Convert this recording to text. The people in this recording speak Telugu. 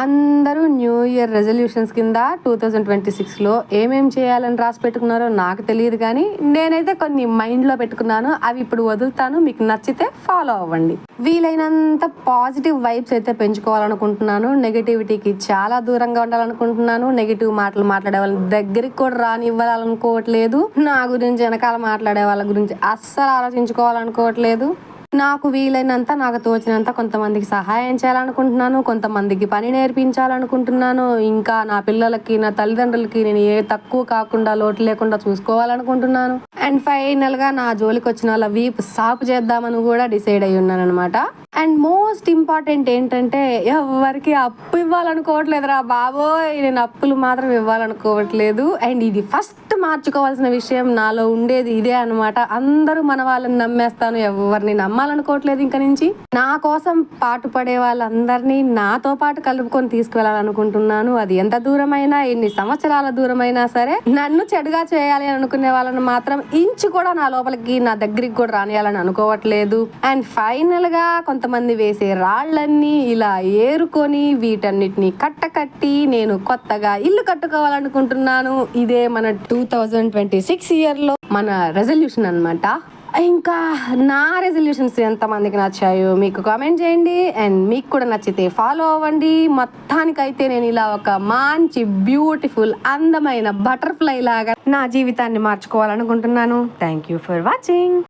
అందరూ న్యూ ఇయర్ రెజల్యూషన్స్ కింద టూ థౌజండ్ ట్వంటీ సిక్స్లో ఏమేం చేయాలని రాసి పెట్టుకున్నారో నాకు తెలియదు కానీ నేనైతే కొన్ని మైండ్లో పెట్టుకున్నాను. అవి ఇప్పుడు వదులుతాను. మీకు నచ్చితే ఫాలో అవ్వండి. వీలైనంత పాజిటివ్ వైబ్స్ అయితే పెంచుకోవాలనుకుంటున్నాను. నెగిటివిటీకి చాలా దూరంగా ఉండాలనుకుంటున్నాను. నెగిటివ్ మాటలు మాట్లాడే వాళ్ళ దగ్గరికి కూడా రానివ్వాలనుకోవట్లేదు. నా గురించి వెనకాల మాట్లాడే వాళ్ళ గురించి అస్సలు ఆలోచించుకోవాలనుకోవట్లేదు. నాకు వీలైనంత నాకు తోచినంత కొంతమందికి సహాయం చేయాలనుకుంటున్నాను కొంతమందికి పని నేర్పించాలనుకుంటున్నాను. ఇంకా నా పిల్లలకి నా తల్లిదండ్రులకి నేను ఏ తక్కువ కాకుండా లోటు లేకుండా చూసుకోవాలనుకుంటున్నాను. అండ్ ఫైనల్గా నా జోలికి వచ్చిన వాళ్ళ వీపు సాపు చేద్దామని కూడా డిసైడ్ అయి ఉన్నాను అనమాట అండ్ మోస్ట్ ఇంపార్టెంట్ ఏంటంటే ఎవరికి అప్పు ఇవ్వాలనుకోవట్లేదురా బాబోయ్. నేను అప్పులు మాత్రం ఇవ్వాలనుకోవట్లేదు. అండ్ ఇది ఫస్ట్ మార్చుకోవాల్సిన విషయం నాలో ఉండేది ఇదే అన్నమాట. అందరూ మన వాళ్ళని నమ్మేస్తాను. ఎవరిని నమ్మాలనుకోవట్లేదు ఇంక నుంచి. నా కోసం పాటు పడే వాళ్ళందరినీ నాతో పాటు కలుపుకొని తీసుకువెళ్ళాలనుకుంటున్నాను. అది ఎంత దూరమైనా ఎన్ని సంవత్సరాల దూరమైనా సరే నన్ను చెడుగా చేయాలి అని అనుకునే వాళ్ళని మాత్రం ఇంచు కూడా నా లోపలికి నా దగ్గరికి కూడా రానియాలని అనుకోవట్లేదు. అండ్ ఫైనల్గా కొంతమంది వేసే రాళ్ళన్నీ ఇలా ఏరుకొని వీటన్నిటిని కట్టకట్టి నేను కొత్తగా ఇల్లు కట్టుకోవాలనుకుంటున్నాను. ఇదే మన టూ థౌజండ్ ట్వంటీ సిక్స్ ఇయర్లో మన రెజల్యూషన్ అనమాట ఇంకా నా రెజల్యూషన్స్ ఎంతమందికి నచ్చాయో మీకు కామెంట్ చేయండి. అండ్ మీకు కూడా నచ్చితే ఫాలో అవ్వండి. మొత్తానికైతే నేను ఇలా ఒక మంచి బ్యూటిఫుల్ అందమైన బటర్ఫ్లై లాగా నా జీవితాన్ని మార్చుకోవాలనుకుంటున్నాను. Thank you for watching